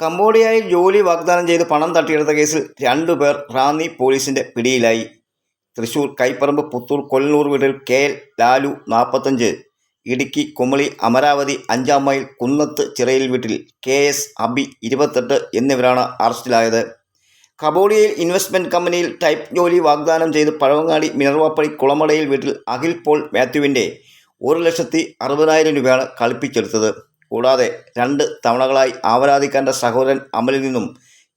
കംബോഡിയയിൽ ജോലി വാഗ്ദാനം ചെയ്ത് പണം തട്ടിയെടുത്ത കേസിൽ രണ്ടുപേർ റാന്നി പോലീസിന്റെ പിടിയിലായി. തൃശൂർ കൈപ്പറമ്പ് പുത്തൂർ കൊല്ലൂർ വീട്ടിൽ കെ എൽ ലാലു നാൽപ്പത്തഞ്ച് ഇടുക്കി കുമളി അമരാവതി അഞ്ചാം മൈൽ കുന്നത്ത് ചിറയിൽ വീട്ടിൽ കെ എസ് അബി ഇരുപത്തെട്ട് എന്നിവരാണ് അറസ്റ്റിലായത്. കബോഡിയയിൽ ഇൻവെസ്റ്റ്മെന്റ് കമ്പനിയിൽ ടൈപ്പ് ജോലി വാഗ്ദാനം ചെയ്ത് പഴവങ്ങാടി മിനർവാപ്പടി കുളമടയിൽ വീട്ടിൽ അഖിൽ പോൾ മാത്യുവിന്റെ ഒരു ലക്ഷത്തി അറുപതിനായിരം രൂപയാണ് കളിപ്പിച്ചെടുത്തത്. കൂടാതെ രണ്ട് തവണകളായി ആവരാധിക്കാന്റെ സഹോദരൻ അമലിൽ നിന്നും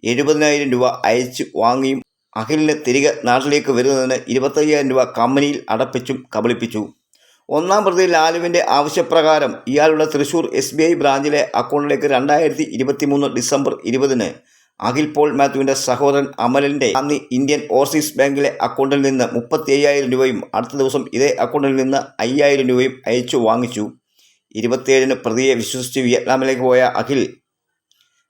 എഴുപതിനായിരം രൂപ അയച്ചു വാങ്ങിയും അഖിലിന് തിരികെ നാട്ടിലേക്ക് വരുന്നതിന് ഇരുപത്തയ്യായിരം രൂപ കമ്പനിയിൽ അടപ്പിച്ചും കബളിപ്പിച്ചു. ഒന്നാം പ്രതി ലാലുവിന്റെ ആവശ്യപ്രകാരം ഇയാളുടെ തൃശൂർ എസ് ബി ഐ ബ്രാഞ്ചിലെ അക്കൗണ്ടിലേക്ക് രണ്ടായിരത്തി ഇരുപത്തി മൂന്ന് ഡിസംബർ ഇരുപതിന് അഖിൽ പോൾ മാത്യുവിന്റെ സഹോദരൻ അമലിന്റെ അന്ന് ഇന്ത്യൻ ഓവർസീസ് ബാങ്കിലെ അക്കൗണ്ടിൽ നിന്ന് മുപ്പത്തി രൂപയും അടുത്ത ദിവസം ഇതേ അക്കൗണ്ടിൽ നിന്ന് അയ്യായിരം രൂപയും അയച്ചു വാങ്ങിച്ചു. ഇരുപത്തിയേഴിന് പ്രതിയെ വിശ്വസിച്ച് വിയറ്റ്നാമിലേക്ക് പോയ അഖിൽ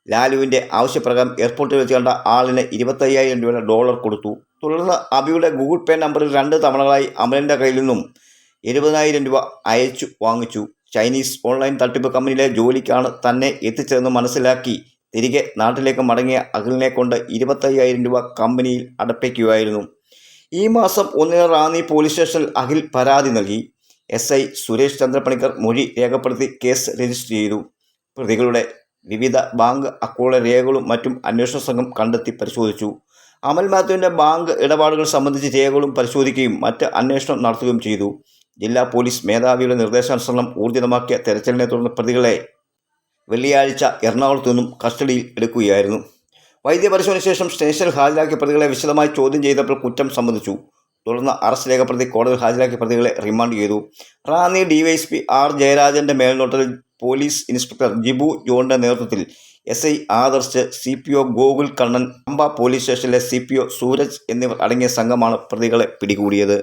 ലാലുവിന്റെ ആവശ്യപ്രകാരം എയർപോർട്ടിൽ വെച്ച് കണ്ട ആളിന് ഇരുപത്തയ്യായിരം രൂപ ഡോളർ കൊടുത്തു. തുടർന്ന് അബിയുടെ ഗൂഗിൾ പേ നമ്പറിൽ രണ്ട് തവണകളായി അമലിന്റെ കയ്യിൽ നിന്നും എഴുപതിനായിരം രൂപ അയച്ചു വാങ്ങിച്ചു. ചൈനീസ് ഓൺലൈൻ തട്ടിപ്പ് കമ്പനിയിലെ ജോലിക്കാണ് തന്നെ എത്തിച്ചതെന്ന് മനസ്സിലാക്കി തിരികെ നാട്ടിലേക്ക് മടങ്ങിയ അഖിലിനെ കൊണ്ട് ഇരുപത്തയ്യായിരം രൂപ കമ്പനിയിൽ അടപ്പിക്കുകയായിരുന്നു. ഈ മാസം ഒന്നിന് റാന്നി പോലീസ് സ്റ്റേഷനിൽ അഖിൽ പരാതി നൽകി. എസ് ഐ സുരേഷ് ചന്ദ്രപണിക്കർ മൊഴി രേഖപ്പെടുത്തി കേസ് രജിസ്റ്റർ ചെയ്തു. പ്രതികളുടെ വിവിധ ബാങ്ക് അക്കൗണ്ട് രേഖകളും മറ്റും അന്വേഷണ സംഘം കണ്ടെത്തി പരിശോധിച്ചു. അമൽ മാത്യുവിന്റെ ബാങ്ക് ഇടപാടുകൾ സംബന്ധിച്ച് രേഖകളും പരിശോധിക്കുകയും മറ്റ് അന്വേഷണം നടത്തുകയും ചെയ്തു. ജില്ലാ പോലീസ് മേധാവിയുടെ നിർദ്ദേശാനുസരണം ഊർജിതമാക്കിയ തെരച്ചിലിനെ തുടർന്ന് പ്രതികളെ വെള്ളിയാഴ്ച എറണാകുളത്തു നിന്നും കസ്റ്റഡിയിൽ എടുക്കുകയായിരുന്നു. വൈദ്യപരിശോധനയ്ക്ക് ശേഷം സ്റ്റേഷനിൽ ഹാജരാക്കിയ പ്രതികളെ വിശദമായി ചോദ്യം ചെയ്തപ്പോൾ കുറ്റം സംബന്ധിച്ചു തുടർന്ന് അറസ്റ്റ് രേഖപ്പെടുത്തി കോടതിയിൽ ഹാജരാക്കിയ പ്രതികളെ റിമാൻഡ് ചെയ്തു. റാന്നി ഡിവൈഎസ്പി ആർ ജയരാജന്റെ മേൽനോട്ടത്തിൽ പോലീസ് ഇൻസ്പെക്ടർ ജിബു ജോണിന്റെ നേതൃത്വത്തിൽ S I Adarsh C P O Gokul Kannan അമ്പ പോലീസ് സ്റ്റേഷനിലെ സി പി ഒ സൂരജ് എന്നിവർ അടങ്ങിയ സംഘമാണ് പ്രതികളെ പിടികൂടിയത്.